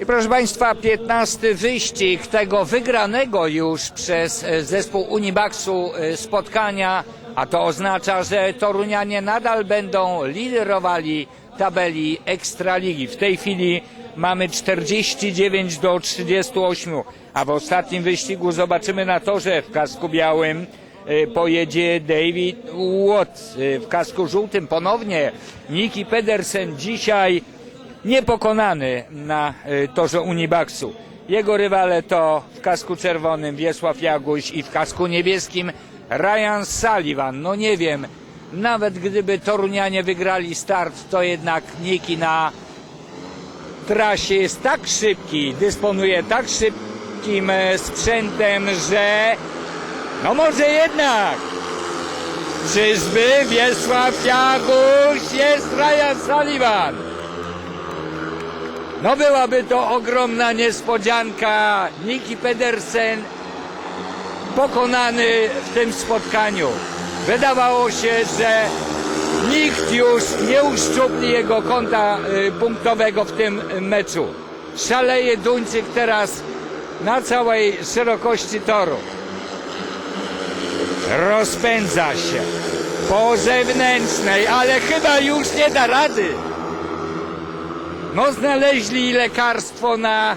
I proszę Państwa, 15 wyścig tego wygranego już przez e, zespół Unibaxu e, spotkania, a to oznacza, że Torunianie nadal będą liderowali tabeli Ekstraligi. W tej chwili mamy 49 do 38, a w ostatnim wyścigu zobaczymy na torze w kasku białym e, pojedzie David Watt. W kasku żółtym ponownie Niki Pedersen dzisiaj niepokonany na y, torze Unibaxu. Jego rywale to w kasku czerwonym Wiesław Jaguś i w kasku niebieskim Ryan Sullivan. No nie wiem, nawet gdyby Torunianie wygrali start, to jednak Niki na trasie jest tak szybki, dysponuje tak szybkim e, sprzętem, że no może jednak Czyżby Wiesław Jaguś jest Ryan Sullivan? No byłaby to ogromna niespodzianka. Niki Pedersen pokonany w tym spotkaniu. Wydawało się, że nikt już nie uszczupli jego konta y, punktowego w tym meczu. Szaleje Duńczyk teraz na całej szerokości toru. Rozpędza się po zewnętrznej, ale chyba już nie da rady. No znaleźli lekarstwo na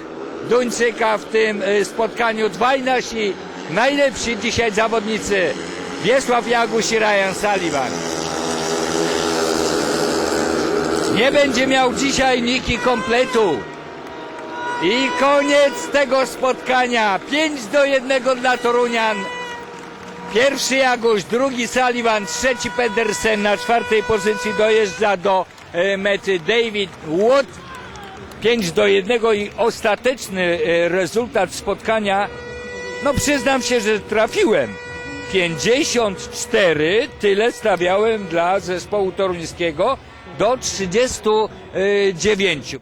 Duńczyka w tym y, spotkaniu. Dwaj nasi najlepsi dzisiaj zawodnicy. Wiesław Jaguś i Ryan Sullivan. Nie będzie miał dzisiaj Niki kompletu. I koniec tego spotkania. 5 do 1 dla Torunian. Pierwszy Jaguś, drugi Sullivan, trzeci Pedersen na czwartej pozycji dojeżdża do e, mety David Wood. 5 do 1 i ostateczny e, rezultat spotkania, no przyznam się, że trafiłem. 54, tyle stawiałem dla zespołu toruńskiego do 39.